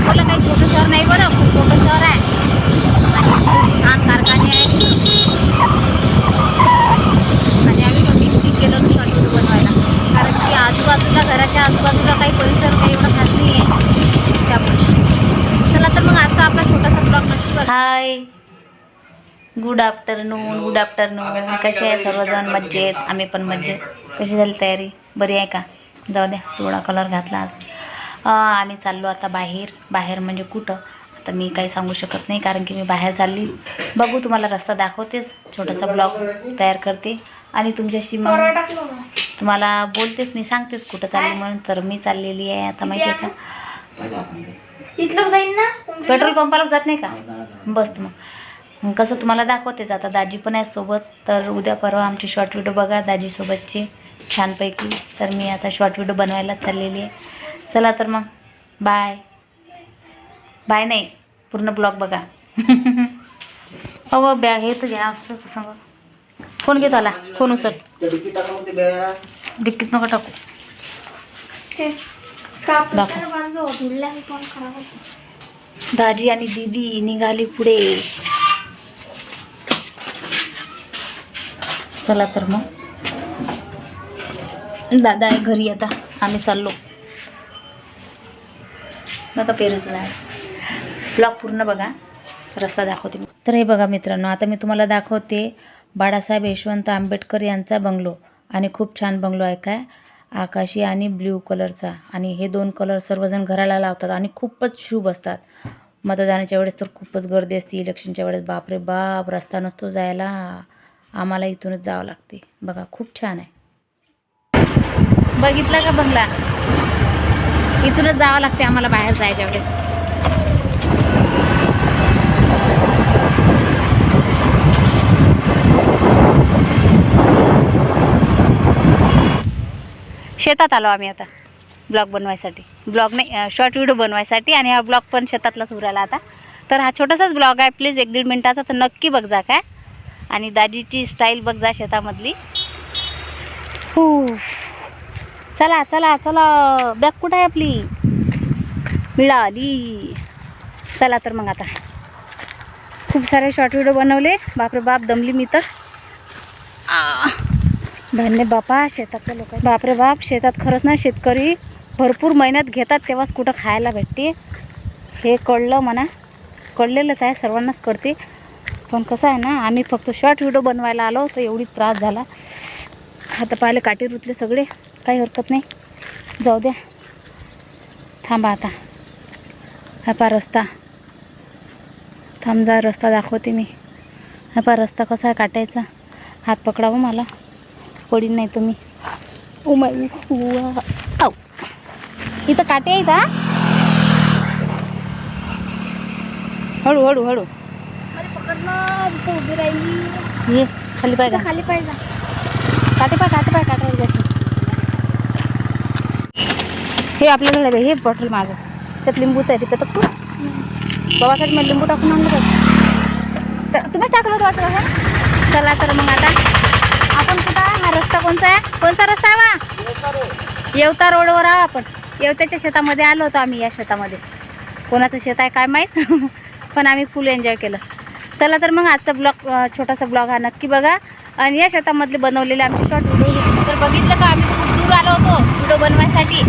अकोला काही छोटं शहर नाही बरं खूप मोठं शहर आहे. आणि छान कारखाने आहेत. आणि आम्ही केलं होतं शॉर्ट व्हिडिओ बनवायला. कारण की आजूबाजूला घराच्या आजूबाजूला काही परिसर काही एवढा खास नाही आहे त्यामुळे. चला तर मग आजचा आपला छोटासा ब्लॉग नक्की बघा. Hi good afternoon good afternoon कसे आहे? सर्वजण मज्जेत आम्ही पण मज्जेत कशी झाली तयारी? बरी आहे का? जाऊ द्या. पिवळा कलर घातला आज. आम्ही चाललो आता बाहेर. बाहेर म्हणजे कुठं? आता मी काही सांगू शकत नाही कारण की मी बाहेर चालली. बघू तुम्हाला रस्ता दाखवतेच. छोटासा ब्लॉग तयार करते. आणि तुमच्याशी मग तुम्हाला बोलतेच मी सांगतेच कुठं चालली म्हणून. तर मी चाललेली आहे आता माहिती आहे का? इथलं जाईन ना? पेट्रोल पंपाला जात नाही का? बस मग. मग कसं तुम्हाला दाखवतेच आता. दाजी पण आहे सोबत. तर उद्या परवा आमचे शॉर्ट व्हिडिओ बघा दाजीसोबतचे. छानपैकी. तर मी आता शॉर्ट व्हिडिओ बनवायला चाललेली आहे. चला तर मग. बाय बाय नाही. पूर्ण ब्लॉग बघा. अहो बॅग हे तर घ्या असं सांग. फोन घेत आला. फोन उचल. डिक्कीत नका टाकू. दाजी आणि दीदी निघाली पुढे. चला तर मग. दादा आहे घरी आता. आम्ही चाललो. बघा पेरूचं झाड. ब्लॉग पूर्ण बघा. रस्ता दाखवते मी. तर हे बघा मित्रांनो आता मी तुम्हाला दाखवते बाळासाहेब यशवंत आंबेडकर यांचा बंगलो. आणि खूप छान बंगलो आहे काय? आकाशी आणि ब्ल्यू कलरचा. आणि हे दोन कलर सर्वजण घराला लावतात आणि खूपच शुभ असतात. मतदानाच्या वेळेस तर खूपच गर्दी असते. इलेक्शनच्या वेळेस बापरे बाप रस्ता नसतो जायला. आम्हाला इथूनच जावं लागते. बघा खूप छान आहे. बघितला का बंगला? इथूनच जावं लागते आम्हाला बाहेर जायच्या वेळेस. शेतात आलो आम्ही आता ब्लॉग बनवायसाठी. ब्लॉग नाही शॉर्ट व्हिडिओ बनवायसाठी आणि हा ब्लॉग पण शेतातलाच उरायला आता. तर हा छोटासाच ब्लॉग आहे प्लीज एक दीड मिनटाचा तर नक्की बघ जा काय. आणि दाजीची स्टाईल बघ जा शेतामधली हू चला चला चला. बॅग कुठं आहे आपली? मिळाली चला तर मग आता. खूप सारे शॉर्ट व्हिडिओ बनवले. बापरे बाप दमली मी तर. आ. धन्य बापा शेतातल्या लोक बापरे बाप शेतात खरंच ना शेतकरी भरपूर मेहनत घेतात तेव्हाच कुठं खायला भेटते. हे कळलं म्हणा. कळलेलंच आहे सर्वांनाच कळते. पण कसं आहे ना आम्ही फक्त शॉर्ट व्हिडिओ बनवायला आलो तर एवढी त्रास झाला. आता पाहिले काटे रुतले सगळे. काही हरकत नाही. जाऊ द्या. थांबा आता. हा पा रस्ता. थांब रस्ता दाखवते मी. हा पा रस्ता कसा आहे काटायचा? हात पकडावं मला. पडीन नाही तुम्ही. आऊ इथं काटे आहेत हा? हळू हळू हळू. उभी राहिली ये खाली पाय का इथं खाली पाहिजे काटे पाय काटे पाय काटे जाते हे आपल्या झाड हे बॉटल माझं. त्यात लिंबूचं आहे तिथं तर तू. बाबासाठी मी लिंबू टाकून आणलं तर तुम्ही टाकलं होतं वाटलं का? चला तर मग आता. आपण कुठं हा रस्ता कोणता आहे? कोणता रस्ता आहे वा येवता रोडवर आहो आपण. येवत्याच्या शेतामध्ये आलो होतो आम्ही या शेतामध्ये. कोणाचं शेत आहे काय माहीत? पण आम्ही फुल एन्जॉय केलं. चला तर मग आजचा ब्लॉग छोटासा ब्लॉग हा नक्की बघा. आणि या शेतामधले बनवलेले आमचे शॉर्ट व्हिडिओ तर बघितलं का? आम्ही खूप दूर आलो होतो. व्हिडिओ बनवायसाठी.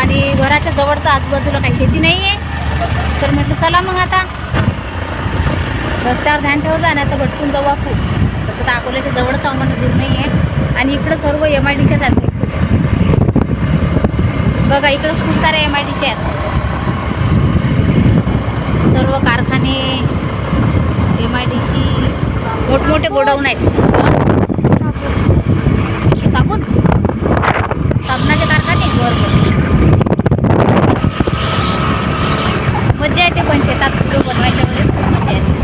आणि घराच्या जवळ तर आजूबाजूला काही शेती नाही आहे तर म्हटलं चला मग आता. रस्त्यावर ध्यान ठेवा जा नाही तर भटकून जाऊ आपण. तसं तर अकोल्याच्या जवळच आम्हाला दूर नाही आहे आणि इकडं सर्व एम आय डी आहेत बघा इकडं खूप सारे एम आय डी आहेत. सर्व कारखाने एम आय डी सी मोठमोठे गोडाऊन आहेत साबून साबणाचे कारखाने बरोबर मज्जा येते पण शेतात व्हिडिओ बनवायच्या वेळेस खूप मज्जा येते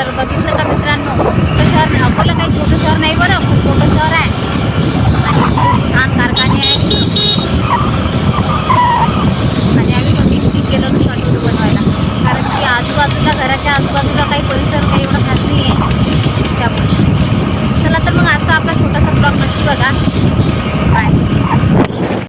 तर बघितलं का मित्रांनो? मोठं शहर अकोला काही छोटं शहर नाही बरं खूप मोठं शहर आहे. आणि खूप छान कारखाने आहेत. आणि आम्ही मग किती केलं होतं व्हिडिओ बनवायला. कारण की आजूबाजूला घराच्या आजूबाजूला